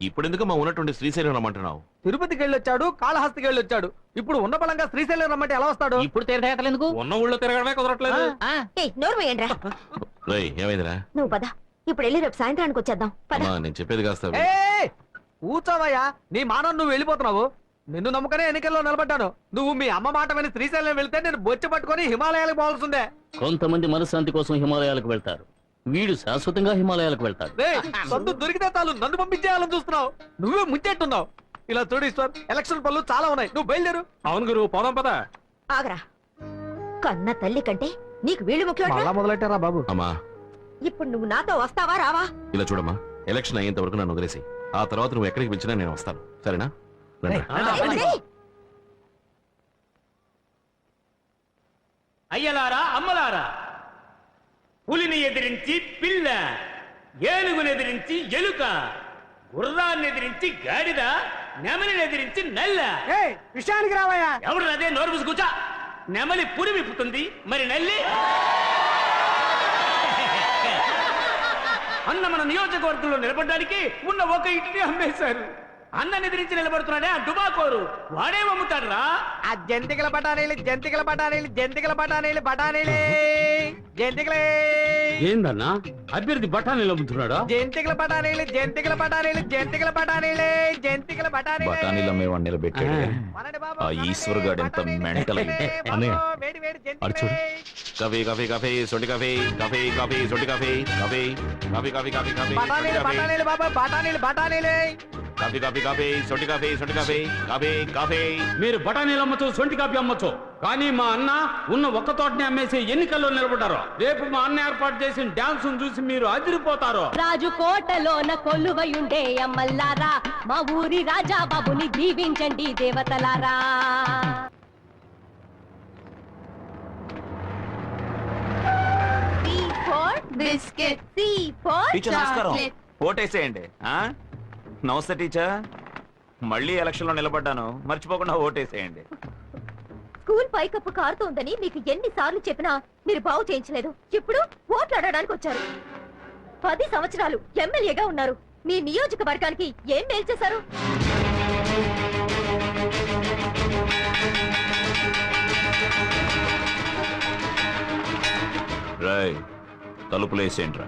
ఇప్పుడు ఎందుకు మా ఉన్నటువంటి శ్రీశైలం రమ్మంటున్నావు? తిరుపతికి వెళ్ళొచ్చాడు కాళహస్తికి వెళ్ళొచ్చాడు ఇప్పుడు ఉన్న బలంగా శ్రీశైలం రమ్మంటే ఎలా వస్తాడు? ఇప్పుడు ఎందుకు? ఉన్న ఊళ్ళో తిరగడమే కుదరట్లేదు. ఆ, ఏయ్ నోరు వేయండిరా రేయ్ ఏమైందిరా? నువ్వు పద. ఇప్పుడు వెళ్ళి రేపు సాయంత్రానికి వచ్చేద్దాం. పద. అమ్మా నేను చెప్పేది కాస్త ఏ కూర్చోవయ్యా. నీ మానం నువ్వు వెళ్ళిపోతున్నావు. నిన్ను నమ్ముకనే ఎన్నికల్లో నిలబడ్డాను. నువ్వు మీ అమ్మ మాట విని శ్రీశైలం వెళ్తే నేను బొచ్చి పట్టుకొని హిమాలయాలకు పోవాల్సిందే. కొంతమంది మనశ్శాంతి కోసం హిమాలయాలకు వెళ్తారు. వీడు శాశ్వతంగా హిమాలయాలకు వెళ్తాడు. దొరికితే చాలు. నన్ను పంపించేయాలని చూస్తున్నావు. నువ్వే ముంచెట్టున్నావు ఇలా చూడు ఈశ్వర్ ఎలక్షన్ పనులు చాలా ఉన్నాయి. నువ్వు బయలుదేరు. అవును గురు పోదాం పద. ఆగరా. కన్న తల్లి కంటే నీకు వీళ్ళు ముఖ్యం మొదలెట్టారా బాబు? అమ్మా. ఇప్పుడు నువ్వు నాతో వస్తావా రావా? ఇలా చూడమ్మా. ఎలక్షన్ అయ్యేంత వరకు నన్ను వదిలేసి ఆ తర్వాత నువ్వు ఎక్కడికి పిలిచినా నేను వస్తాను. సరేనా? ఏయ్, అయ్యలారా అమ్మలారా? పులిని ఎదిరించి పిల్ల ఏనుగుని ఎదిరించి ఎలుక గుర్రాన్ని ఎదిరించి గాడిద నెమలిని ఎదిరించి నల్ల. విషయానికి రావయ్యా. ఎవడు అదే నోరు మూసి కూర్చో. నెమలి పురి విప్పుతుంది మరి నల్లి? అన్న మన నియోజకవర్గంలో నిలబడడానికి ఉన్న ఒక ఇంటిని అమ్మేశారు. అన్నని ఎదిరించి నిలబడుతున్నాడే ఆ డుబాకోరు. వాడే అమ్ముతాడురా ఆ జంతికల బఠానీలు జంతికల బఠానీలు జంతికల బఠానీలు బఠానీలే జంతికలే. ఏందన్నా? అభ్యర్థి బఠానీలు అమ్ముతున్నాడా జంతికల బఠానీలు జంతికల బఠానీలు జంతికల బఠానీలే జంతికల బఠానీలే. బఠానీలు అమ్మేవాడిని నిలబెట్టాడు ఆ. ఈశ్వర్ గాడు ఎంత. మెంటల్ అయ్యింది. బాబు, అన్నయ్య, వేడి వేడి అటు చూడు. జంతికలే. కాఫీ కాఫీ కాఫీ సొంటి కాఫీ కాఫీ కాఫీ సొంటి coffee coffee coffee coffee coffee coffee బఠానీలు కాఫీ. బఠానీలు బాబా బఠానీలు బఠానీలే. కాఫీ కాఫీ కాఫీ సొంటి కాఫీ సొంటి కాఫీ కాఫీ కాఫీ. మీరు బఠానీలు అమ్మచ్చు సొంటి కాపీ అమ్మచ్చు. కానీ మా అన్న ఉన్న ఒక్క తోటని అమ్మేసి ఎన్నికల్లో నిలబడ్డారు. రేపు మా అన్న ఏర్పాటు చేసిన డాన్స్ చూసి మీరు అదిరిపోతారు. రాజు కోటలోన కొలువయుండే అమ్మల్లారా మా ఊరి రాజా బాబుని దీవించండి దేవతలారా. for టీచర్ నమస్కారం. ఓటేసేయండి ఆ? నమస్తే టీచర్. మళ్ళీ ఎలక్షన్లో నిలబడ్డాను. మర్చిపోకుండా ఓటేసేయండి. స్కూల్ పైకప్పు కారుతోందని మీకు ఎన్ని సార్లు చెప్పినా మీరు బాగు చేయించలేదు. ఇప్పుడు ఓట్లు అడగడానికి వచ్చారు. పది సంవత్సరాలు ఎమ్మెల్యేగా ఉన్నారు. మీ నియోజకవర్గానికి ఏం మేలు చేశారు? రాయ్ తలుపులేసేయండి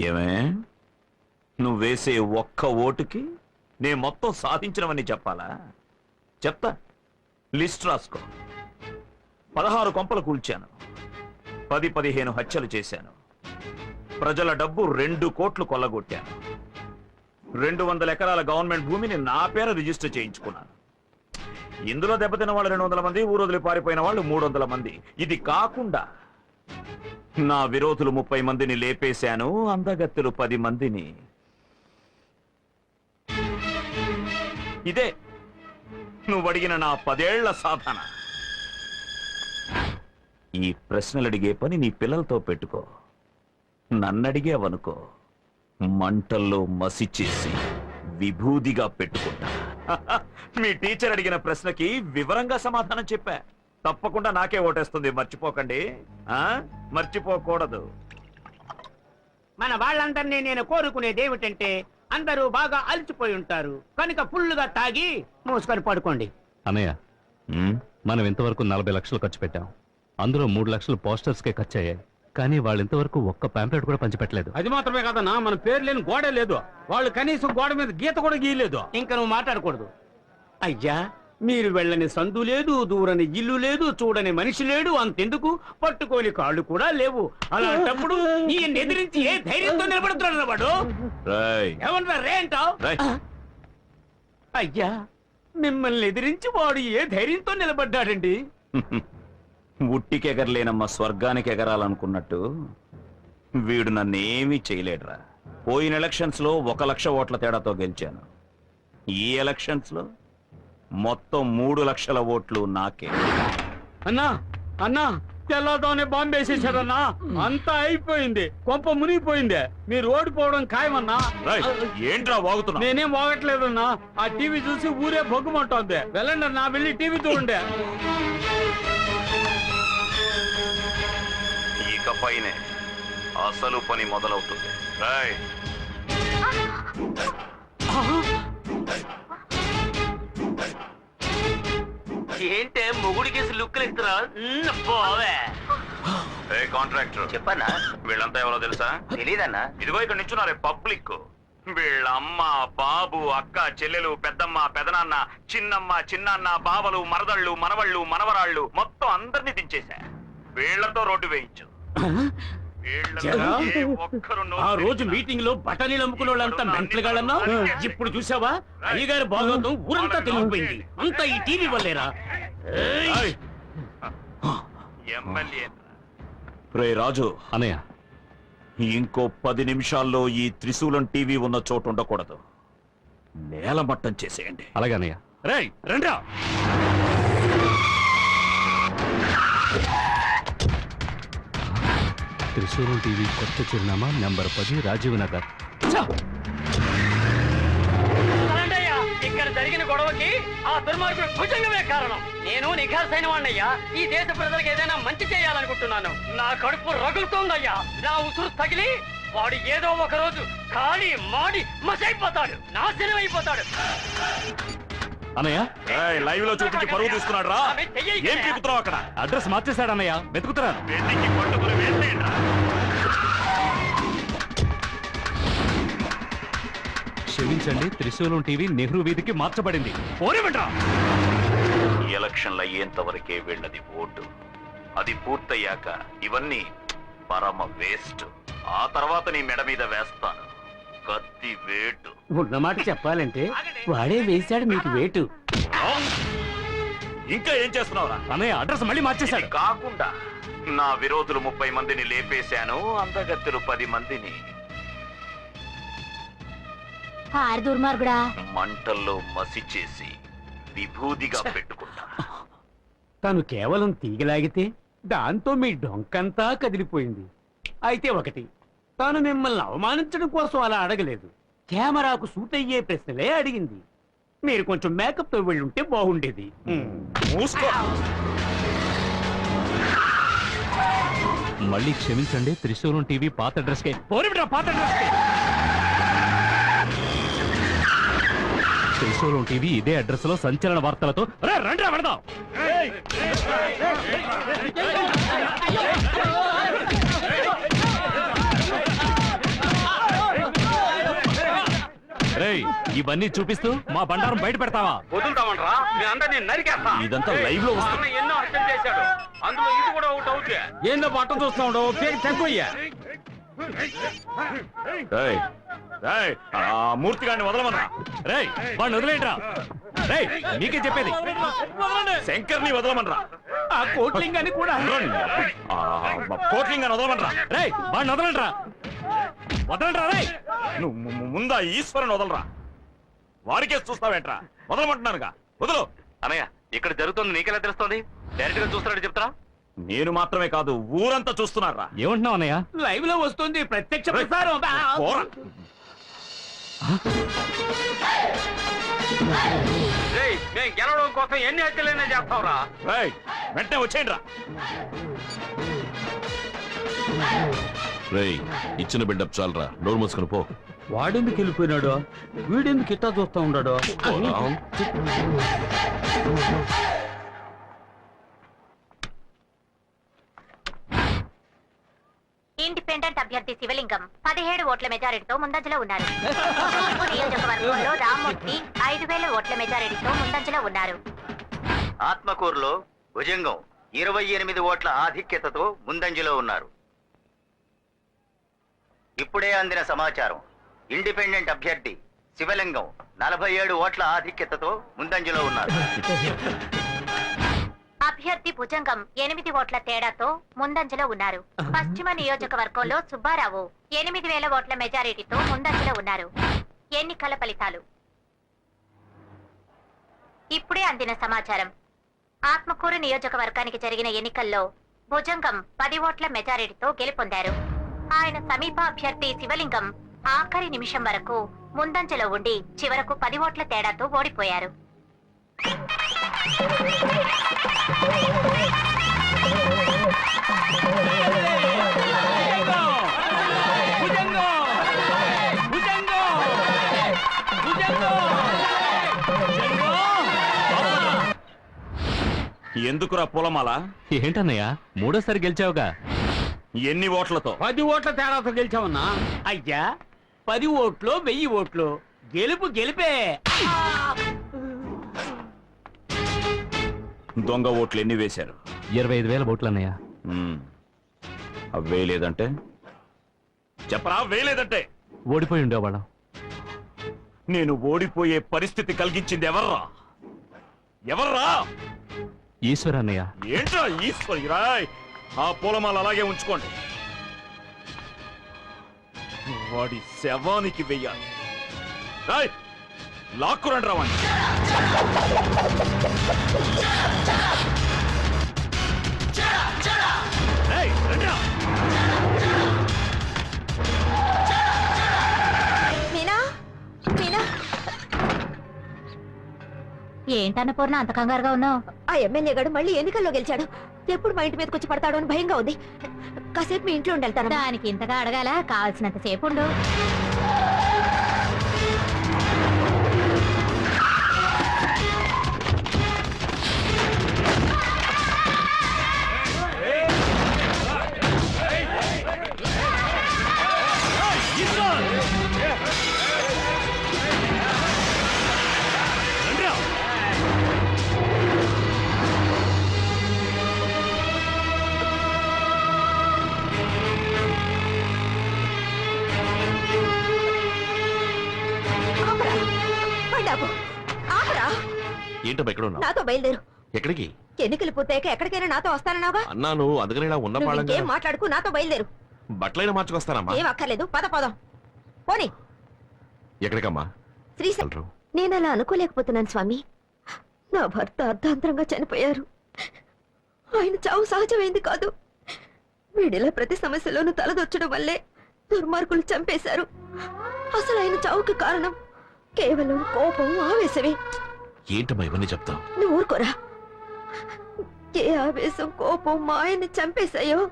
ఏమే? నువ్వు వేసే ఒక్క ఓటుకి నేను మొత్తం సాధించినవని చెప్పాలా? చెప్తా. లిస్ట్ రాసుకో. పదహారు కొంపలు కూల్చాను. పది పదిహేను హత్యలు చేశాను. ప్రజల డబ్బు రెండు కోట్లు కొల్లగొట్టాను. రెండు వందల ఎకరాల గవర్నమెంట్ భూమిని నా పేరు రిజిస్టర్ చేయించుకున్నాను. ఇందులో దెబ్బతిన్న వాళ్ళు రెండు వందల మంది ఊరొదిలి పారిపోయిన వాళ్ళు మూడు వందల మంది. ఇది కాకుండా నా విరోధులు ముప్పై మందిని లేపేశాను అందగత్తెలు పది మందిని. ఇదే నువ్వు అడిగిన నా పదేళ్ళ సాధన. ఈ ప్రశ్నలు అడిగే పని నీ పిల్లలతో పెట్టుకో. నన్నడిగేవనుకో మంటల్లో మసి చేసి విభూదిగా పెట్టుకుంటా. మీ టీచర్ అడిగిన ప్రశ్నకి వివరంగా సమాధానం చెప్పా. తప్పకుండా నాకే ఓటేస్తుంది. మర్చిపోకండి. ఆ? మర్చిపోకూడదు. మన వాళ్ళందరినీ నేను కోరుకునేది ఏమిటంటే అందరూ బాగా అలసిపోయి ఉంటారు. కనుక ఫుల్లుగా తాగి మూసుకొని పడుకోండి. అన్నయ్య ఉమ్, మనం ఇంతవరకు నలభై లక్షలు ఖర్చు పెట్టాం. అందులో మూడు లక్షలు పోస్టర్స్ కే ఖర్చు అయ్యాయి. కానీ వాళ్ళు ఇంతవరకు ఒక్క పాంప్లెట్ కూడా పంచిపెట్టలేదు. అది మాత్రమే కదన్నా మన పేరు లేని గోడే లేదు. వాళ్ళు కనీసం గోడ మీద గీత కూడా గీయలేదు. ఇంకా నువ్వు మాట్లాడకూడదు. అయ్యా మీరు వెళ్ళని సందు లేదు దూరని ఇల్లు లేదు చూడని మనిషి లేడు అంతెందుకు? పట్టుకోని కాళ్ళు కూడా లేవు. అలాంటప్పుడు ఈయన ఎదిరించి ఏ ధైర్యంతో నిలబడుతున్నాడు వాడు? రేయ్, ఏమన్నా రే అంటావ్? అయ్యా మిమ్మల్ని ఎదిరించి వాడు ఏ ధైర్యంతో నిలబడ్డాడండి? ఉట్టికెగరలేనమ్మ స్వర్గానికి ఎగరాలనుకున్నట్టు వీడు నన్నేమీ చేయలేడురా. పోయిన ఎలక్షన్స్లో ఒక లక్ష ఓట్ల తేడాతో గెలిచాను. ఈ ఎలక్షన్స్లో మొత్తం మూడు లక్షల ఓట్లు నాకే. అన్నా అన్నా తెల్లదోనే బాంబు వేసేసాడన్నా. అంతా అయిపోయింది. కొంప మునిగిపోయింది. మీరు ఓడిపోవడం ఖాయమన్నా? ఏంట్రా వాగుతున్నా నేనేం వాగట్లేదన్నా? ఆ టీవీ చూసి ఊరే బొగ్గుమంటోంది వెళ్ళండి అన్నా వెళ్ళి టీవీ చూడండి. ఇకపైనే అసలు పని మొదలవుతుంది. రాయ్ ఏంటే మొగుడికి లుక్కులు ఇస్తున్నా? పోవే. ఏ కాంట్రాక్టర్? చెప్పన్నా? వీళ్ళంతా ఎవరో తెలుసా? తెలీదన్నా? ఇదిగో ఇక్కడ నించున్నారే పబ్లిక్. వీళ్ళ అమ్మ బాబు అక్క చెల్లెలు పెద్దమ్మ పెదనాన్న చిన్నమ్మ చిన్నాన్న బావలు మరదళ్ళు మనవళ్ళు మనవరాళ్ళు మొత్తం అందరినీ దించేశా. వీళ్ళతో రోడ్డు వేయించు. వీళ్ళలో జరా? ఏ ఒక్కరు నోరు ఆ రోజు తెరిచినా. మీటింగ్లో బఠానీలు అమ్ముకునే వాళ్ళంతా మెంటలుగాళ్ళన్నా ఇప్పుడు చూసావా? అయ్యగారి భాగవతం ఊరంతా తెలిసిపోయింది అంతా ఈ టీవీ వల్లేరా? రే రాజు. అన్నయ్య. ఇంకో పది నిమిషాల్లో ఈ త్రిశూలం టీవీ ఉన్న చోటు ఉండకూడదు. నేలమట్టం చేసేయండి. అలాగే అన్నయ్య. రేయ్ రండ్రా. త్రిశూలం టీవీ కొత్త చిరునామా నెంబర్ పది రాజీవ్ నగర్. ఇక్కడ జరిగిన గొడవకి ఆ దుర్మార్గుడు భుజంగమే కారణం. నేను నిఘాసైన వాణ్ణయ్యా. ఈ దేశ ప్రజలకు ఏదైనా మంచి చేయాలనుకుంటున్నాను. నా కడుపు రగులుతోందయ్యా. నా ఉసురు తగిలి వాడు ఏదో ఒక రోజు కాలి మాడి మసైపోతాడు. నాశనం అయిపోతాడు. అన్నయ్య? లైవ్లో చూపించి పరువు తీసుకున్నాడు రా ఆమె చెయ్యి ఏం పీకుతున్నావు అక్కడ? అడ్రస్ మార్చేశాడు అన్నయ్య వెతుకుతున్నాను క్షమించండి త్రిశూలం టీవీ నెహ్రూ వీధికి మార్చబడింది. ఈ ఎలక్షన్లు అయ్యేంత వరకే వీళ్ళది ఓటు. అది పూర్తయ్యాక ఇవన్నీ పరమ వేస్ట్. ఆ తర్వాత నీ మెడ మీద వేస్తాను. కత్తి వేటు. ఉన్నమాట చెప్పాలంటే వాడే వేశాడు మీకు వేటు. ఇంకా ఏం చేస్తున్నావురా? అన్నయ్య అడ్రస్ మళ్ళీ మార్చేశాడు. కాకుండా నా విరోధులు ముప్పై మందిని లేపేశాను అందగత్తెలు పది మందిని. ఆరు దుర్మార్గుడా? మంటల్లో మసి చేసి విభూదిగా పెట్టుకుంటా. తను కేవలం తీగలాగితే దాంతో మీ డొంకంతా కదిలిపోయింది. అయితే ఒకటి తాను మిమ్మల్ని అవమానించడం కోసం అలా అడగలేదు. కెమెరాకు సూట్ అయ్యే ప్రశ్నలే అడిగింది. మీరు కొంచెం మేకప్తో వెళ్ళుంటే బాగుండేది. మూసుకో. మళ్ళీ క్షమించండి త్రిశూలం టీవీ పాత అడ్రస్ కే పోనివ్వండ్రా, పాత అడ్రస్కి. త్రిశూలం టీవీ ఇదే అడ్రస్లో సంచలన వార్తలతో రేయ్ ఇవన్నీ చూపిస్తూ మా బండారం బయట పెడతావా వదులుతామంటారా మీ అందరినీ నరికేస్తా ఇదంతా లైవ్లో మా వస్తుంది అన్న ఎన్నో అర్థం చేశాడు అందులో ఇది కూడా ఒకటి అవుతుంది ఏందో బట్ట చూస్తున్నాడు పేరు ఆ మూర్తి గారిని వదలమన్నా. రేయ్ వాడిని వదిలేయట్రా రేయ్ మీకే చెప్పేది. శంకర్ని వదలమనరా. ఆ కోట్లింగాన్ని కూడా కోట్లింగ్ అని వదలమనరా. రేయ్ వాడిని వదలంట్రా వదలంట్రా రేయ్. నువ్వు ము- ము- ముందా ఈశ్వరుని వదలరా. వారికే చూస్తావేంట్రా? వదలమంటున్నానుగా. వదలు. అన్నయ్య ఇక్కడ జరుగుతుంది నీకెలా తెలుస్తుంది? డైరెక్ట్గా చూస్తున్నాడు చెప్తారా? నేను మాత్రమే కాదు ఊరంతా చూస్తున్నారా ఏమంటున్నావు అన్నయ్య లైవ్లో వస్తుంది ప్రత్యక్ష ప్రసారం. పోరా. రేయ్ నేను గెలవడం కోసం ఎన్ని హత్యలైనా చేస్తావురా? రేయ్, వెంటనే వచ్చేయండి రా రేయ్ ఇచ్చిన బిల్డప్ చాలరా. డోర్ మూసుకుని పో. వాడెందుకు వెళ్ళిపోయినాడు? వీడెందుకు ఇట్టా చూస్తా ఉన్నాడు పోరా. ఇండిపెండెంట్ అభ్యర్థి శివలింగం. పదిహేడు ఓట్ల మెజారిటీతో ముందంజలో ఉన్నారు. నియోజకవర్గంలో రామ్మూర్తి ఐదు వేల ఓట్ల మెజారిటీతో ముందంజలో ఉన్నారు. ఆత్మకూరులో భుజంగం ఇరవై ఎనిమిది ఓట్ల ఆధిక్యతతో ముందంజలో ఉన్నారు. ఇప్పుడే అందిన సమాచారం ఇండిపెండెంట్ అభ్యర్థి శివలింగం నలభై ఏడు ఓట్ల ఆధిక్యతతో ముందంజలో ఉన్నారు. అభ్యర్థి భుజంగం ఎనిమిది ఓట్ల తేడాతో ముందంజలో ఉన్నారు. పశ్చిమ నియోజకవర్గంలో సుబ్బారావు ఎనిమిది వేల ఓట్ల మెజారిటీతో ముందంజలో ఉన్నారు. ఎన్నికల ఫలితాలు. ఇప్పుడే అందిన సమాచారం. ఆత్మకూరు నియోజకవర్గానికి జరిగిన ఎన్నికల్లో భుజంగం పది ఓట్ల మెజారిటీతో గెలుపొందారు. ఆయన సమీప అభ్యర్థి శివలింగం ఆఖరి నిమిషం వరకు ముందంజలో ఉండి చివరకు పది ఓట్ల తేడాతో ఓడిపోయారు. ఎందుకురా పొలమాల? ఏంటన్నయ్య? మూడోసారి గెలిచావుగా. ఎన్ని ఓట్లతో? పది ఓట్ల తేడాతో గెలిచామన్నా అయ్యా పది ఓట్లు వెయ్యి ఓట్లు. గెలుపు గెలిపే. దొంగ ఓట్లు ఎన్ని వేశారు? ఇరవై ఐదు వేల ఓట్లు అన్నయ్య. అవి వేయలేదంటే? చెప్పరా వేయలేదంటే? ఓడిపోయి ఉండేవాళ్ళం. నేను ఓడిపోయే పరిస్థితి కలిగించింది ఎవర్రా? ఎవర్రా? ఈశ్వర్ అన్నయ్య. ఏంట్రా ఈశ్వరి రాయ్ ఆ పూలమాల అలాగే ఉంచుకోండి. వాడి శవానికి వెయ్యాలి. రాయ్ లాక్కురండి రావండి రేయ్, ఏంటన్నపూర్ణ అంత కంగారుగా ఉన్నావు? ఆ ఎమ్మెల్యే గడు మళ్ళీ ఎన్నికల్లో గెలిచాడు. ఎప్పుడు మా ఇంటి మీదకి వచ్చి పడతాడో అని భయంగా ఉంది. కాసేపు మీ ఇంట్లో ఉండాలి దానికి ఇంతగా అడగాల? కావాల్సినంత సేపు ఉండు. ఏంటమ్మా ఎక్కడ ఉన్నావు నాతో బయలుదేరు. ఎక్కడికి? ఎన్నికలు పూర్తయ్యాక ఎక్కడికైనా నాతో వస్తానన్నావుగా అన్నాను అందుకని ఇలా ఉన్న నువ్వు వాళ్ళంగా ఇంకేం మాట్లాడుకు నాతో బయలుదేరు. బట్టలైనా మార్చుకొస్తానమ్మా. ఏం అక్కర్లేదు పద పదం. పోనీ. ఎక్కడికమ్మా? శ్రీశైలం. నేను అలా అనుకోలేకపోతున్నాను స్వామి. నా భర్త అర్ధాంతరంగా చనిపోయారు. ఆయన చావు సహజమైంది కాదు. వీడిలా ప్రతి సమస్యలోనూ తలదొచ్చడం వల్లే దుర్మార్గులు చంపేశారు. అసలు ఆయన చావుకి కారణం కేవలం కోపం ఆవేశమే. ఏంటమ్మా ఇవన్నీ చెప్తావు? నువ్వు ఊరుకోరా. ఏ ఆవేశం కోపం మా ఆయన్ని చంపేశాయో?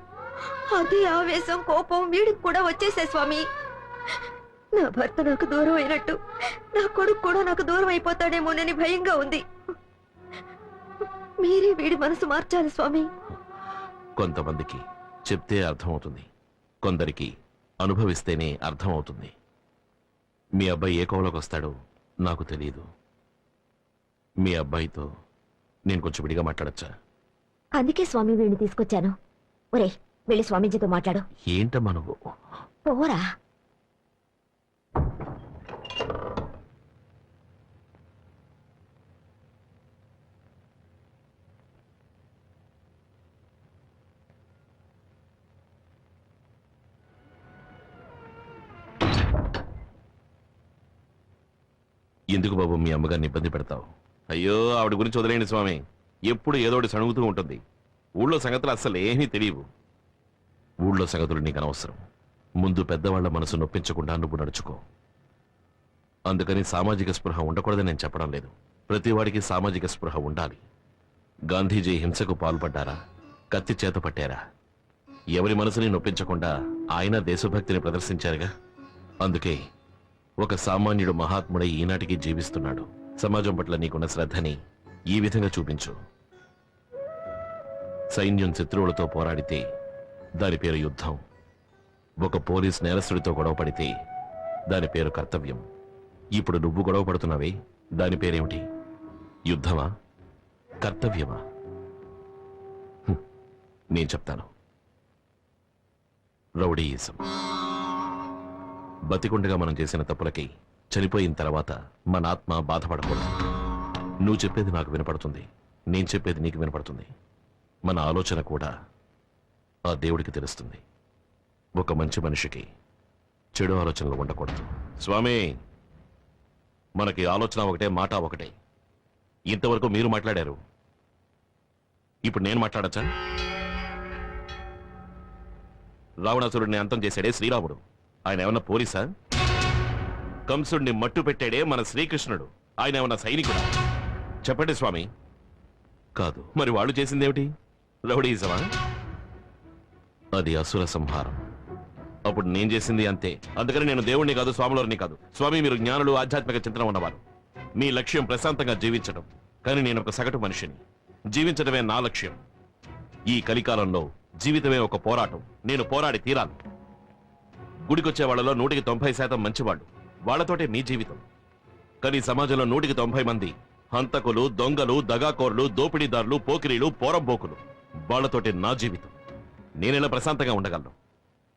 అదే ఆవేశం కోపం వీడికి కూడా వచ్చేసాయి స్వామి. నా భర్త నాకు దూరం అయినట్టు నా కొడుకు కూడా నాకు దూరం అయిపోతాడేమోనని భయంగా ఉంది. మీరే వీడి మనసు మార్చాలి స్వామి. కొంతమందికి చెప్తే అర్థమవుతుంది కొందరికి అనుభవిస్తేనే అర్థమవుతుంది. మీ అబ్బాయి ఏ కోవలోకి వస్తాడో నాకు తెలియదు. మీ అబ్బాయితో నేను కొంచెం విడిగా మాట్లాడచ్చా? అందుకే స్వామి వీడిని తీసుకొచ్చాను. ఒరే వెళ్ళి స్వామీజీతో మాట్లాడు. ఏంటమ్మా నువ్వు? పోరా. ఎందుకు బాబు మీ అమ్మగారిని ఇబ్బంది పెడతావు? అయ్యో ఆవిడ గురించి వదిలేండి స్వామి. ఎప్పుడు ఏదోటి సణుగుతూ ఉంటుంది. ఊళ్ళో సంగతులు అస్సలు ఏమీ తెలియవు. ఊళ్ళో సంగతులు నీకు అనవసరం. ముందు పెద్దవాళ్ళ మనసు నొప్పించకుండా నువ్వు నడుచుకో. అందుకని సామాజిక స్పృహ ఉండకూడదని నేను చెప్పడం లేదు. ప్రతివాడికి సామాజిక స్పృహ ఉండాలి. గాంధీజీ హింసకు పాల్పడ్డారా? కత్తి చేత పట్టారా? ఎవరి మనసుని నొప్పించకుండా ఆయన దేశభక్తిని ప్రదర్శించారుగా? అందుకే ఒక సామాన్యుడు మహాత్ముడై ఈనాటికి జీవిస్తున్నాడు. సమాజం పట్ల నీకున్న శ్రద్ధని ఈ విధంగా చూపించు. సైన్యం శత్రువులతో పోరాడితే దాని పేరు యుద్ధం. ఒక పోలీస్ నేరస్తుడితో గొడవ పడితే దాని పేరు కర్తవ్యం. ఇప్పుడు నువ్వు గొడవ పడుతున్నావే దాని పేరేమిటి? యుద్ధమా? కర్తవ్యమా? నేను చెప్తాను. రౌడీయిజం. బతికుండగా మనం చేసిన తప్పులకి చనిపోయిన తర్వాత మన ఆత్మ బాధపడకూడదు. నువ్వు చెప్పేది నాకు వినపడుతుంది. నేను చెప్పేది నీకు వినపడుతుంది. మన ఆలోచన కూడా ఆ దేవుడికి తెలుస్తుంది. ఒక మంచి మనిషికి చెడు ఆలోచనలు ఉండకూడదు. స్వామి మనకి ఆలోచన ఒకటే మాట ఒకటే. ఇంతవరకు మీరు మాట్లాడారు. ఇప్పుడు నేను మాట్లాడచ్చా? రావణాసురుడిని అంతం చేశాడే శ్రీరాముడు. ఆయన ఏమన్నా పోలీసా? కంసుడిని మట్టు పెట్టాడే మన శ్రీకృష్ణుడు. ఆయన ఏమన్నా సైనికుడు? చెప్పండి స్వామి. కాదు మరి వాళ్ళు చేసిందేమిటి? రౌడీజమా? అది అసుర సంహారం. అప్పుడు నేను చేసింది అంతే. అందుకని నేను దేవుణ్ణి కాదు స్వాములవారిని కాదు. స్వామి మీరు జ్ఞానులు ఆధ్యాత్మిక చింతన ఉన్నవారు. మీ లక్ష్యం ప్రశాంతంగా జీవించడం. కానీ నేను ఒక సగటు మనిషిని. జీవించడమే నా లక్ష్యం. ఈ కలికాలంలో జీవితమే ఒక పోరాటం. నేను పోరాడి తీరాలి. గుడికొచ్చే వాళ్ళలో నూటికి తొంభై శాతం మంచివాళ్ళు. వాళ్ళతోటే మీ జీవితం. కానీ సమాజంలో నూటికి తొంభై మంది హంతకులు దొంగలు దగాకోర్లు దోపిడీదారులు పోకిరీలు పోరంపోకులు వాళ్ళతోటే నా జీవితం. నేనెలా ప్రశాంతంగా ఉండగలను?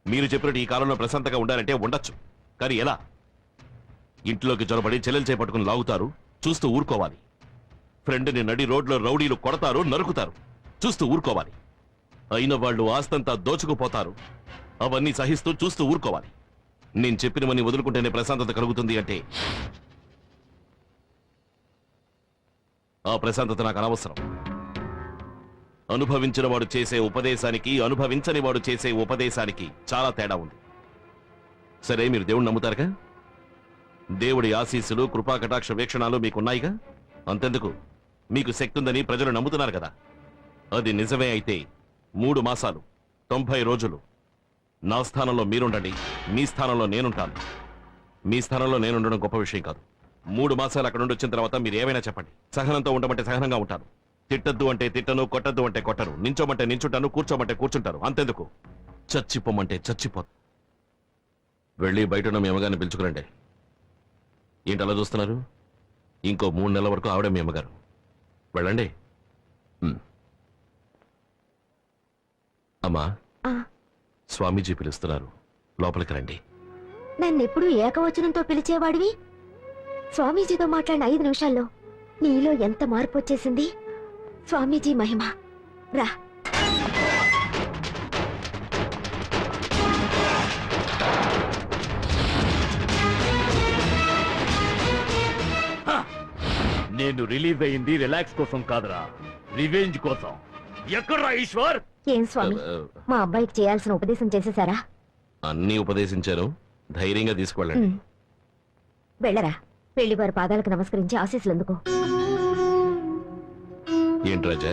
మీరు చెప్పినట్టు ఈ కాలంలో ప్రశాంతంగా ఉండాలంటే ఉండొచ్చు. కానీ ఎలా? ఇంట్లోకి చొరబడి చెల్లెలు చేపట్టుకుని లాగుతారు చూస్తూ ఊరుకోవాలి. ఫ్రెండ్ని నడి రోడ్లో రౌడీలు కొడతారు నరుకుతారు చూస్తూ ఊరుకోవాలి. అయిన వాళ్ళు ఆస్తంతా దోచుకుపోతారు. అవన్నీ సహిస్తూ చూస్తూ ఊరుకోవాలి. నేను చెప్పినవన్నీ వదులుకుంటేనే ప్రశాంతత కలుగుతుంది అంటే. ఆ ప్రశాంతత నాకు అనవసరం. అనుభవించిన వాడు చేసే ఉపదేశానికి అనుభవించని వాడు చేసే ఉపదేశానికి చాలా తేడా ఉంది. సరే మీరు దేవుడు నమ్ముతారుగా? దేవుడి ఆశీస్సులు కృపా కటాక్ష వీక్షణాలు మీకున్నాయిగా? అంతెందుకు? మీకు శక్తి ఉందని ప్రజలు నమ్ముతున్నారు కదా. అది నిజమే అయితే మూడు మాసాలు తొంభై రోజులు. నా స్థానంలో మీరుండండి. మీ స్థానంలో నేనుంటాను. మీ స్థానంలో నేనుండడం గొప్ప విషయం కాదు. మూడు మాసాలు అక్కడ నుండి వచ్చిన తర్వాత మీరు ఏమైనా చెప్పండి. సహనంతో ఉండమంటే సహనంగా ఉంటాను. తిట్టద్దు అంటే తిట్టను కొట్టద్దు అంటే కొట్టను. నించోమంటే నించుంటాను కూర్చోమంటే కూర్చుంటాను. అంతెందుకు? చచ్చిపోమంటే చచ్చిపో వెళ్ళి బయట ఉన్న మీ అమ్మగారిని పిలుచుకురండి. ఏంటి అలా చూస్తున్నారు? ఇంకో మూడు నెలల వరకు ఆవిడే మీ అమ్మగారు. వెళ్ళండి. అమ్మా స్వామీజీ పిలుస్తున్నారు. లోపలికి రండి. నన్నెప్పుడు ఏకవచనంతో పిలిచేవాడివి? స్వామీజీతో మాట్లాడిన ఐదు నిమిషాల్లో నీలో ఎంత మార్పు వచ్చేసింది? స్వామీజీ మహిమ రా. నేను రిలీజ్ అయింది రిలాక్స్ కోసం కాదురా. రివెంజ్ కోసం. ఎక్కడ్రా ఈశ్వర్? ఏం స్వామి? మా అబ్బాయికి చేయాల్సిన ఉపదేశం చేసేసారా అన్నీ ఉపదేశించాను ధైర్యంగా తీసుకువెళ్ళండి. వెళ్ళరా? పెళ్ళి వారి పాదాలకు నమస్కరించి ఆశీస్సులు అందుకో ఏంటి రాజా?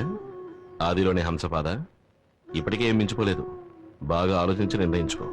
ఆదిలోనే హంసపాద? ఇప్పటికే ఏం మించిపోలేదు. బాగా ఆలోచించి నిర్ణయించుకో.